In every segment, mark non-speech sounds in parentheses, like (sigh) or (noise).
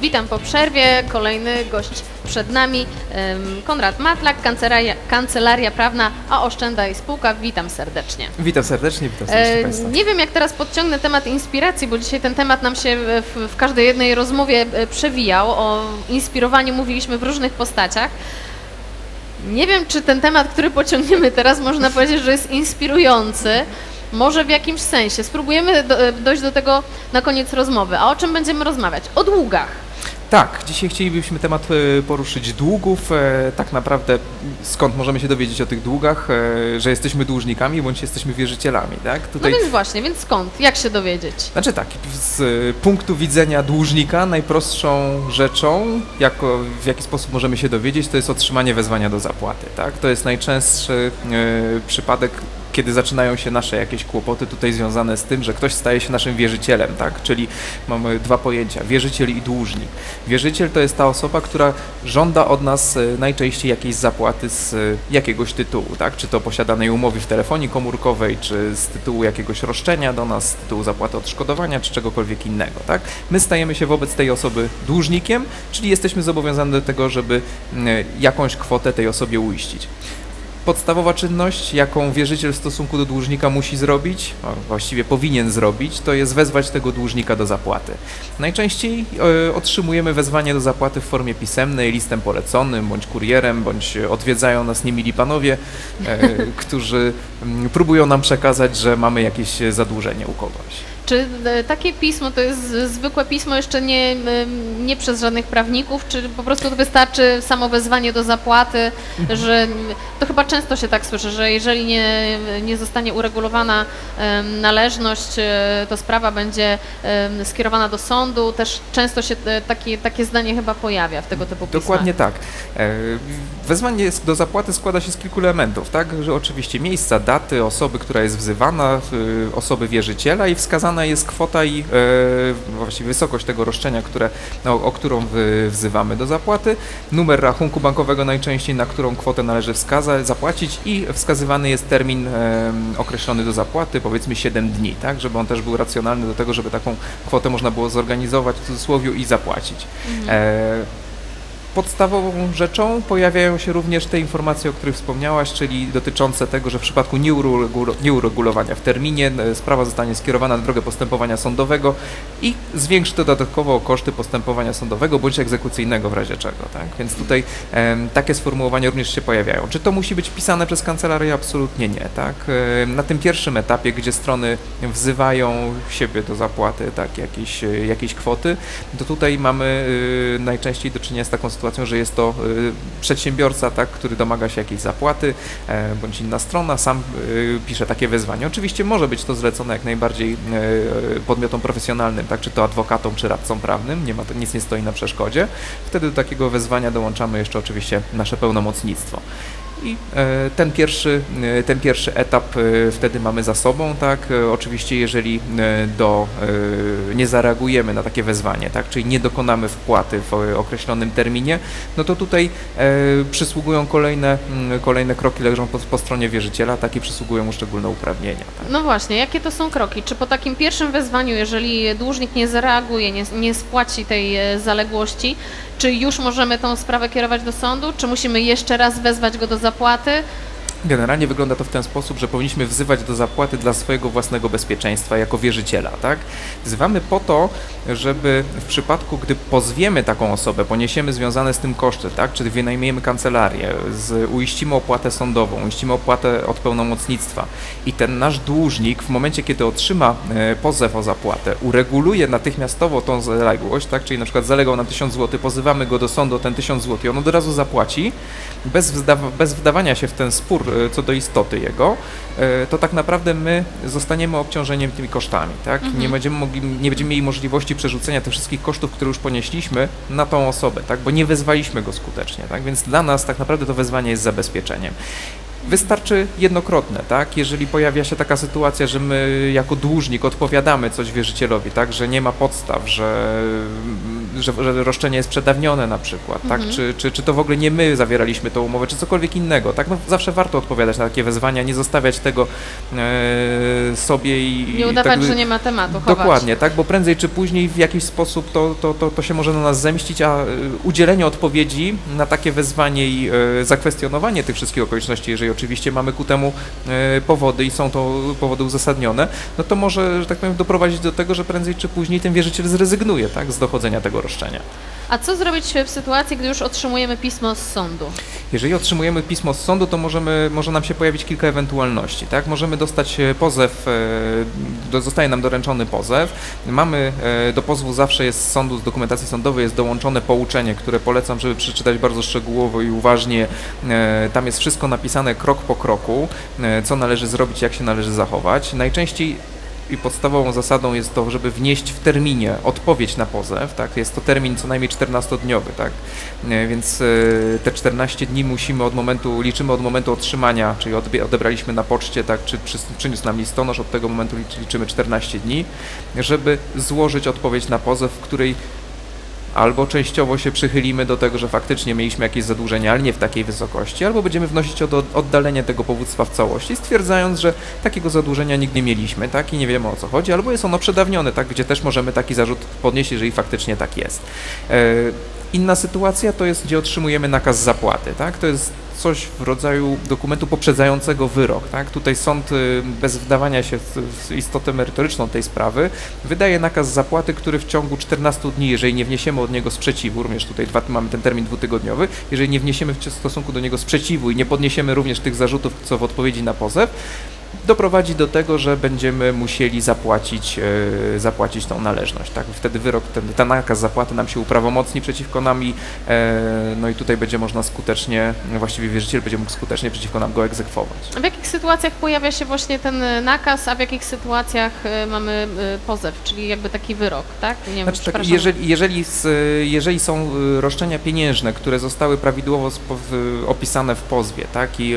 Witam po przerwie. Kolejny gość przed nami. Konrad Matlak, kancelaria, kancelaria prawna, a Oszczędaj Spółka. Witam serdecznie. Witam serdecznie, witam serdecznie E, Państwa. Nie wiem, jak teraz podciągnę temat inspiracji, bo dzisiaj ten temat nam się w, w każdej jednej rozmowie e, przewijał. O inspirowaniu mówiliśmy w różnych postaciach. Nie wiem, czy ten temat, który pociągniemy teraz, można powiedzieć, że jest inspirujący. Może w jakimś sensie. Spróbujemy do, e, dojść do tego na koniec rozmowy. A o czym będziemy rozmawiać? O długach. Tak, dzisiaj chcielibyśmy temat e, poruszyć długów. e, Tak naprawdę skąd możemy się dowiedzieć o tych długach, e, że jesteśmy dłużnikami bądź jesteśmy wierzycielami, tak? No Tutaj więc właśnie, więc skąd? Jak się dowiedzieć? Znaczy tak, z punktu widzenia dłużnika najprostszą rzeczą, jako, w jaki sposób możemy się dowiedzieć, to jest otrzymanie wezwania do zapłaty. Tak? To jest najczęstszy przypadek, kiedy zaczynają się nasze jakieś kłopoty tutaj związane z tym, że ktoś staje się naszym wierzycielem, tak? czyli mamy dwa pojęcia, wierzyciel i dłużnik. Wierzyciel to jest ta osoba, która żąda od nas e, najczęściej jakiejś zapłaty z e, jakiegoś tytułu, tak? czy to posiadanej umowy w telefonii komórkowej, czy z tytułu jakiegoś roszczenia do nas, z tytułu zapłaty odszkodowania, czy czegokolwiek innego. Tak? My stajemy się wobec tej osoby dłużnikiem, czyli jesteśmy zobowiązani do tego, żeby mm, jakąś kwotę tej osobie uiścić. Podstawowa czynność, jaką wierzyciel w stosunku do dłużnika musi zrobić, a właściwie powinien zrobić, to jest wezwać tego dłużnika do zapłaty. Najczęściej e, otrzymujemy wezwanie do zapłaty w formie pisemnej, listem poleconym, bądź kurierem, bądź odwiedzają nas niemili panowie, e, (laughs) którzy mm, próbują nam przekazać, że mamy jakieś zadłużenie u kogoś. Czy e, takie pismo to jest zwykłe pismo jeszcze nie, nie przez żadnych prawników, czy po prostu wystarczy samo wezwanie do zapłaty, że m, to chyba często się tak słyszy, że jeżeli nie, nie zostanie uregulowana należność, e, to sprawa będzie skierowana do sądu. Też często się e, takie, takie zdanie chyba pojawia w tego typu pismach. Dokładnie tak. Wezwanie do zapłaty składa się z kilku elementów, tak? Że oczywiście miejsca, daty, osoby, która jest wzywana, y, osoby wierzyciela i jest kwota i e, właściwie wysokość tego roszczenia, które, no, o którą wzywamy do zapłaty, numer rachunku bankowego najczęściej, na którą kwotę należy wskazać, zapłacić i wskazywany jest termin e, określony do zapłaty, powiedzmy 7 dni, tak? Żeby on też był racjonalny do tego, żeby taką kwotę można było zorganizować w cudzysłowie i zapłacić. E, Podstawową rzeczą pojawiają się również te informacje, o których wspomniałaś, czyli dotyczące tego, że w przypadku nieuregu- nieuregulowania w terminie e, sprawa zostanie skierowana na drogę postępowania sądowego i zwiększy to dodatkowo koszty postępowania sądowego bądź egzekucyjnego w razie czego. Tak? Więc tutaj em, takie sformułowania również się pojawiają. Czy to musi być pisane przez kancelarię? Absolutnie nie. Tak? E, Na tym pierwszym etapie, gdzie strony wzywają siebie do zapłaty tak, jakiejś, e, jakiejś kwoty, to tutaj mamy y, najczęściej do czynienia z taką sytuacją, że jest to y, przedsiębiorca, tak, który domaga się jakiejś zapłaty, e, bądź inna strona, sam y, pisze takie wezwanie. Oczywiście może być to zlecone jak najbardziej y, podmiotom profesjonalnym, tak, czy to adwokatom, czy radcom prawnym, nie ma nic nie stoi na przeszkodzie. Wtedy do takiego wezwania dołączamy jeszcze oczywiście nasze pełnomocnictwo. I e, ten pierwszy, e, ten pierwszy etap e, wtedy mamy za sobą, tak? Oczywiście jeżeli do, nie zareagujemy na takie wezwanie, tak? Czyli nie dokonamy wpłaty w określonym terminie, no to tutaj przysługują kolejne, mm, kolejne kroki leżą po, po stronie wierzyciela, takie przysługują mu szczególne uprawnienia. Tak? No właśnie, jakie to są kroki? Czy po takim pierwszym wezwaniu, jeżeli dłużnik nie zareaguje, nie, nie spłaci tej zaległości, czy już możemy tą sprawę kierować do sądu? Czy musimy jeszcze raz wezwać go do zapłaty? Generalnie wygląda to w ten sposób, że powinniśmy wzywać do zapłaty dla swojego własnego bezpieczeństwa jako wierzyciela, tak? Wzywamy po to, żeby w przypadku, gdy pozwiemy taką osobę, poniesiemy związane z tym koszty, tak? Czyli wynajmiemy kancelarię, z, uiścimy opłatę sądową, uiścimy opłatę od pełnomocnictwa i ten nasz dłużnik w momencie, kiedy otrzyma e, pozew o zapłatę, ureguluje natychmiastowo tą zaległość, tak? Czyli na przykład zalegał na 1000 zł, pozywamy go do sądu o ten 1000 zł on od razu zapłaci, bez, bez wdawania się w ten spór co do istoty jego, e, to tak naprawdę my zostaniemy obciążeniem tymi kosztami, tak? Nie, będziemy mogli, nie będziemy mieli możliwości przerzucenia tych wszystkich kosztów, które już ponieśliśmy na tą osobę, tak? Bo nie wezwaliśmy go skutecznie, tak? Więc dla nas tak naprawdę to wezwanie jest zabezpieczeniem. Wystarczy jednokrotne, tak? Jeżeli pojawia się taka sytuacja, że my jako dłużnik odpowiadamy coś wierzycielowi, tak? Że nie ma podstaw, że, że, że roszczenie jest przedawnione na przykład, tak? Mhm. Czy, czy, czy to w ogóle nie my zawieraliśmy tą umowę, czy cokolwiek innego, tak? No, zawsze warto odpowiadać na takie wezwania, nie zostawiać tego e, sobie i... Nie i udawać, tak, że nie ma tematu, chować. Dokładnie, tak, bo prędzej czy później w jakiś sposób to, to, to, to się może na nas zemścić, a y, udzielenie odpowiedzi na takie wezwanie i y, zakwestionowanie tych wszystkich okoliczności, jeżeli oczywiście mamy ku temu y, powody i są to powody uzasadnione, no to może, że tak powiem, doprowadzić do tego, że prędzej czy później ten wierzyciel zrezygnuje, tak, z dochodzenia tego roszczenia. A co zrobić w sytuacji, gdy już otrzymujemy pismo z sądu? Jeżeli otrzymujemy pismo z sądu, to możemy, może nam się pojawić kilka ewentualności. Tak? Możemy dostać e, pozew, e, zostaje nam doręczony pozew. Mamy e, do pozwu zawsze jest z sądu, z dokumentacji sądowej jest dołączone pouczenie, które polecam, żeby przeczytać bardzo szczegółowo i uważnie. E, Tam jest wszystko napisane krok po kroku, e, co należy zrobić, jak się należy zachować. Najczęściej i podstawową zasadą jest to, żeby wnieść w terminie odpowiedź na pozew, tak? Jest to termin co najmniej 14-dniowy, tak? E, Więc e, te 14 dni musimy od momentu, liczymy od momentu otrzymania, czyli odebraliśmy na poczcie, tak? Czy przy- przyniósł nam listonosz, od tego momentu liczy- liczymy 14 dni, żeby złożyć odpowiedź na pozew, w której albo częściowo się przychylimy do tego, że faktycznie mieliśmy jakieś zadłużenia, ale nie w takiej wysokości, albo będziemy wnosić o oddalenie tego powództwa w całości, stwierdzając, że takiego zadłużenia nigdy nie mieliśmy, tak, i nie wiemy o co chodzi, albo jest ono przedawnione, tak, gdzie też możemy taki zarzut podnieść, jeżeli faktycznie tak jest. E, Inna sytuacja to jest, gdzie otrzymujemy nakaz zapłaty, tak, to jest coś w rodzaju dokumentu poprzedzającego wyrok, tak, tutaj sąd y, bez wdawania się w, istotę merytoryczną tej sprawy wydaje nakaz zapłaty, który w ciągu 14 dni, jeżeli nie wniesiemy od niego sprzeciwu, również tutaj dwa, mamy ten termin dwutygodniowy, jeżeli nie wniesiemy w stosunku do niego sprzeciwu i nie podniesiemy również tych zarzutów, co w odpowiedzi na pozew, doprowadzi do tego, że będziemy musieli zapłacić, e, zapłacić tą należność. Tak? Wtedy wyrok, ten, ten nakaz zapłaty nam się uprawomocni przeciwko nam i, e, no i tutaj będzie można skutecznie, właściwie wierzyciel będzie mógł skutecznie przeciwko nam go egzekwować. A w jakich sytuacjach pojawia się właśnie ten e, nakaz, a w jakich sytuacjach mamy pozew, czyli jakby taki wyrok, tak? Nie wiem, Znaczy, tak, przepraszam. jeżeli, jeżeli, jeżeli są roszczenia pieniężne, które zostały prawidłowo opisane w pozwie, tak, i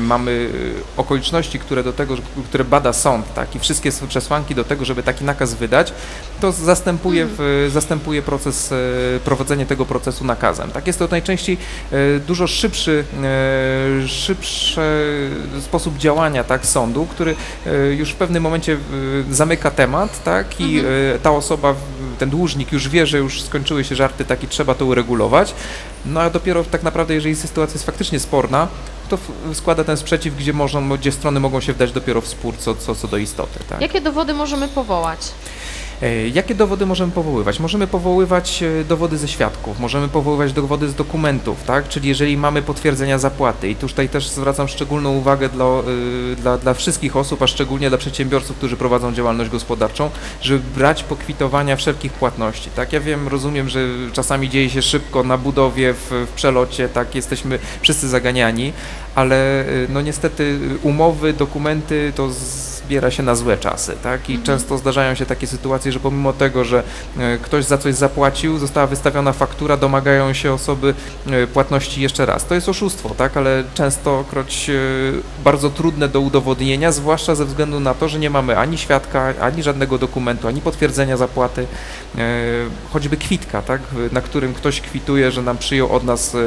mamy okoliczności, które do tego, które bada sąd, tak, i wszystkie przesłanki do tego, żeby taki nakaz wydać, to zastępuje, w, zastępuje proces, y, prowadzenie tego procesu nakazem. Tak, jest to najczęściej y, dużo szybszy, y, szybszy sposób działania, tak, sądu, który już w pewnym momencie zamyka temat, tak, i Mhm. ta osoba, ten dłużnik już wie, że już skończyły się żarty, tak i trzeba to uregulować. No a dopiero tak naprawdę, jeżeli sytuacja jest faktycznie sporna, to w- składa ten sprzeciw, gdzie, można, gdzie strony mogą się wdać dopiero w spór co, co, co do istoty. Tak? Jakie dowody możemy powołać? E, Jakie dowody możemy powoływać? Możemy powoływać e, dowody ze świadków, możemy powoływać dowody z dokumentów, tak? Czyli jeżeli mamy potwierdzenia zapłaty i tutaj też zwracam szczególną uwagę dla, y, dla, dla wszystkich osób, a szczególnie dla przedsiębiorców, którzy prowadzą działalność gospodarczą, żeby brać pokwitowania wszelkich płatności, tak? Ja wiem, rozumiem, że czasami dzieje się szybko na budowie, w, w przelocie, tak? Jesteśmy wszyscy zaganiani, ale no niestety umowy, dokumenty to zbiera się na złe czasy, tak? I Mhm. często zdarzają się takie sytuacje, że pomimo tego, że e, ktoś za coś zapłacił, została wystawiona faktura, domagają się osoby e, płatności jeszcze raz. To jest oszustwo, tak? Ale częstokroć e, bardzo trudne do udowodnienia, zwłaszcza ze względu na to, że nie mamy ani świadka, ani żadnego dokumentu, ani potwierdzenia zapłaty, choćby kwitka, tak? Na którym ktoś kwituje, że nam przyjął od nas e,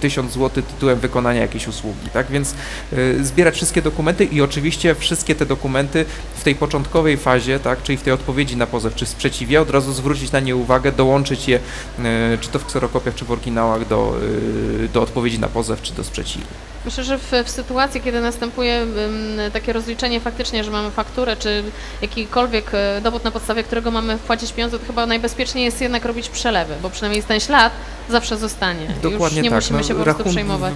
1000 zł tytułem wykonania jakiejś usługi, tak? Więc zbierać wszystkie dokumenty i oczywiście wszystkie te dokumenty w tej początkowej fazie, tak, czyli w tej odpowiedzi na pozew czy sprzeciwie, od razu zwrócić na nie uwagę, dołączyć je, e, czy to w kserokopiach, czy w oryginałach do, e, do odpowiedzi na pozew, czy do sprzeciwu. Myślę, że w, w sytuacji, kiedy następuje takie rozliczenie faktycznie, że mamy fakturę, czy jakikolwiek e, dowód, na podstawie którego mamy wpłacić pieniądze, to chyba najbezpieczniej jest jednak robić przelewy, bo przynajmniej ten ślad zawsze zostanie. Dokładnie Już nie tak. musimy się po prostu przejmować.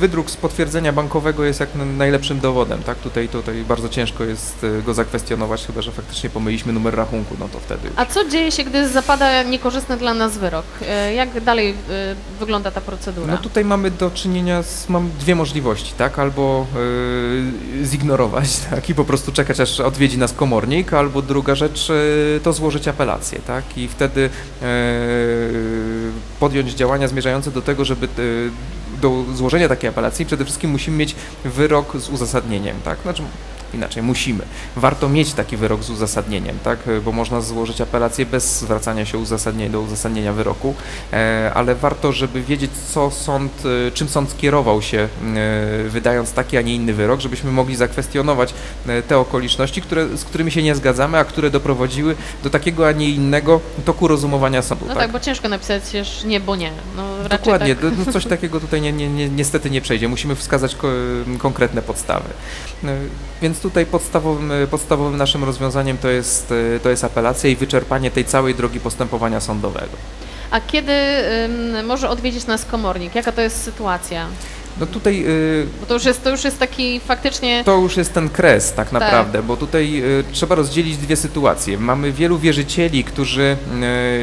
Wydruk, z potwierdzenia bankowego jest jak najlepszym dowodem, tak? Tutaj, tutaj bardzo ciężko jest e, go zakwestionować, chyba że faktycznie pomyliśmy numer rachunku, no to wtedy już. A co dzieje się, gdy zapada niekorzystny dla nas wyrok? E, Jak dalej wygląda ta procedura? No tutaj mamy do czynienia z, mam dwie możliwości, tak? Albo y, zignorować, (laughs) tak? I po prostu czekać, aż odwiedzi nas komornik, albo druga rzecz y, to złożyć apelację, tak? I wtedy y, podjąć działania zmierzające do tego, żeby y, do złożenia takiej apelacji przede wszystkim musimy mieć wyrok z uzasadnieniem, tak? Znaczy, inaczej, musimy. Warto mieć taki wyrok z uzasadnieniem, tak? Bo można złożyć apelację bez zwracania się uzasadnienia do uzasadnienia wyroku, e, ale warto, żeby wiedzieć, co sąd, e, czym sąd skierował się, e, wydając taki, a nie inny wyrok, żebyśmy mogli zakwestionować te okoliczności, które, z którymi się nie zgadzamy, a które doprowadziły do takiego, a nie innego toku rozumowania sądu. No tak, bo ciężko napisać już nie, bo nie. No, Dokładnie, Tak. no coś takiego tutaj nie, nie, nie, niestety nie przejdzie. Musimy wskazać ko konkretne podstawy. No, Tutaj podstawowym, podstawowym naszym rozwiązaniem to jest, e, to jest apelacja i wyczerpanie tej całej drogi postępowania sądowego. A kiedy ym, może odwiedzić nas komornik? Jaka to jest sytuacja? No tutaj y, Bo to już jest, to już jest taki faktycznie... to już jest ten kres tak naprawdę, bo tutaj y, trzeba rozdzielić dwie sytuacje. Mamy wielu wierzycieli, którzy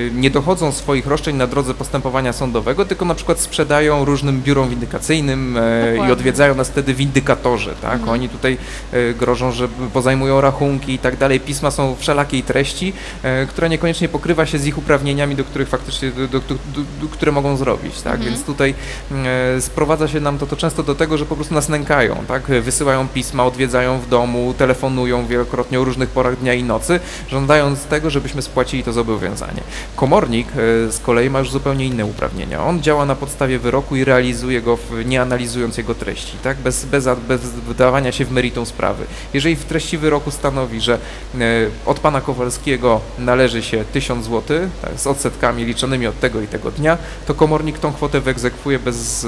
y, nie dochodzą swoich roszczeń na drodze postępowania sądowego, tylko na przykład sprzedają różnym biurom windykacyjnym y, i Dokładnie. odwiedzają nas wtedy windykatorzy, tak? Mhm. Oni tutaj grożą, że pozajmują rachunki i tak dalej. Pisma są wszelakiej treści, która niekoniecznie pokrywa się z ich uprawnieniami, do których faktycznie, do, do, do, które mogą zrobić, tak? Mhm. Więc tutaj sprowadza się nam to, to często do tego, że po prostu nas nękają, tak? Wysyłają pisma, odwiedzają w domu, telefonują wielokrotnie o różnych porach dnia i nocy, żądając tego, żebyśmy spłacili to zobowiązanie. Komornik e, z kolei ma już zupełnie inne uprawnienia. On działa na podstawie wyroku i realizuje go, w, nie analizując jego treści, tak? Bez, bez, bez wdawania się w meritum sprawy. Jeżeli w treści wyroku stanowi, że e, od pana Kowalskiego należy się 1000 zł tak, z odsetkami liczonymi od tego i tego dnia, to komornik tą kwotę wyegzekwuje bez, e,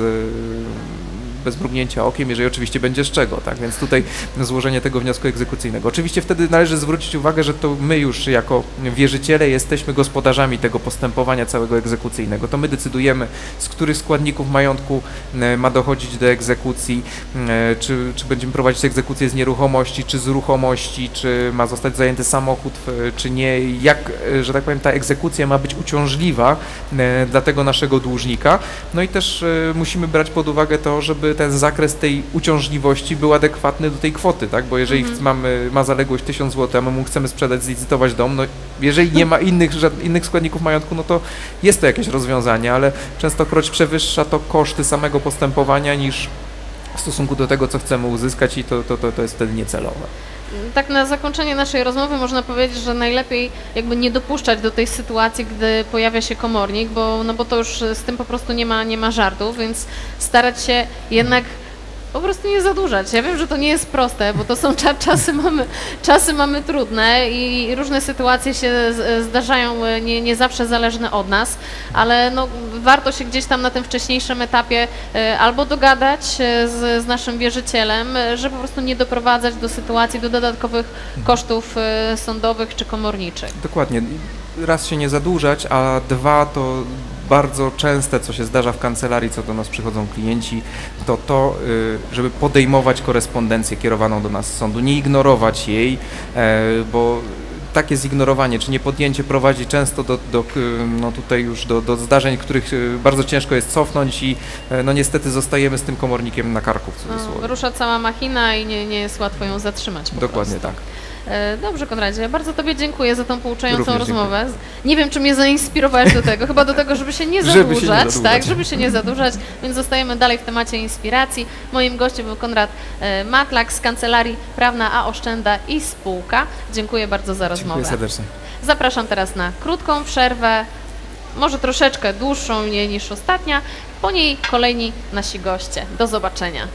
bez mrugnięcia okiem, jeżeli oczywiście będzie z czego, tak? Więc tutaj złożenie tego wniosku egzekucyjnego. Oczywiście wtedy należy zwrócić uwagę, że to my już jako wierzyciele jesteśmy gospodarzami tego postępowania całego egzekucyjnego. To my decydujemy, z których składników majątku e, ma dochodzić do egzekucji, e, czy, czy będziemy prowadzić egzekucję z nieruchomości, czy z ruchomości, czy ma zostać zajęty samochód, e, czy nie, jak, że tak powiem, ta egzekucja ma być uciążliwa dla tego naszego dłużnika. No i też musimy brać pod uwagę to, żeby ten zakres tej uciążliwości był adekwatny do tej kwoty, tak? Bo jeżeli Mhm. mamy, ma zaległość 1000 zł, a my mu chcemy sprzedać, zlicytować dom, no jeżeli nie ma innych, żad- innych składników majątku, no to jest to jakieś rozwiązanie, ale częstokroć przewyższa to koszty samego postępowania niż w stosunku do tego, co chcemy uzyskać i to, to, to, to jest wtedy niecelowe. Tak na zakończenie naszej rozmowy można powiedzieć, że najlepiej jakby nie dopuszczać do tej sytuacji, gdy pojawia się komornik, bo, no bo to już z tym po prostu nie ma, nie ma żartów, więc starać się jednak po prostu nie zadłużać. Ja wiem, że to nie jest proste, bo to są (laughs) cza- czasy mamy, czasy mamy trudne i różne sytuacje się zdarzają e, nie, nie zawsze zależne od nas, ale no, warto się gdzieś tam na tym wcześniejszym etapie e, albo dogadać e, z, z naszym wierzycielem, e, że po prostu nie doprowadzać do sytuacji, do dodatkowych kosztów e, sądowych czy komorniczych. Dokładnie. Raz się nie zadłużać, a dwa to bardzo częste, co się zdarza w kancelarii, co do nas przychodzą klienci, to to, żeby podejmować korespondencję kierowaną do nas z sądu, nie ignorować jej, bo takie zignorowanie czy niepodjęcie prowadzi często do, do, no tutaj już do, do zdarzeń, których y, bardzo ciężko jest cofnąć i e, no niestety zostajemy z tym komornikiem na karku w No, cudzysłowie. rusza cała machina i nie, nie jest łatwo ją zatrzymać. Dokładnie prostu. tak. E, Dobrze, Konradzie, bardzo Tobie dziękuję za tą pouczającą Również dziękuję. rozmowę. Nie wiem, czy mnie zainspirowałeś do tego, chyba do tego, żeby się nie Żeby się nie zadłużać, zadłużać. tak, żeby się nie zadłużać, więc zostajemy dalej w temacie inspiracji. Moim gościem był Konrad e, Matlak z Kancelarii Prawna A Oszczęda i Spółka. Dziękuję bardzo za Dziękuję rozmowę. serdecznie. Zapraszam teraz na krótką przerwę, może troszeczkę dłuższą niż ostatnia, po niej kolejni nasi goście. Do zobaczenia.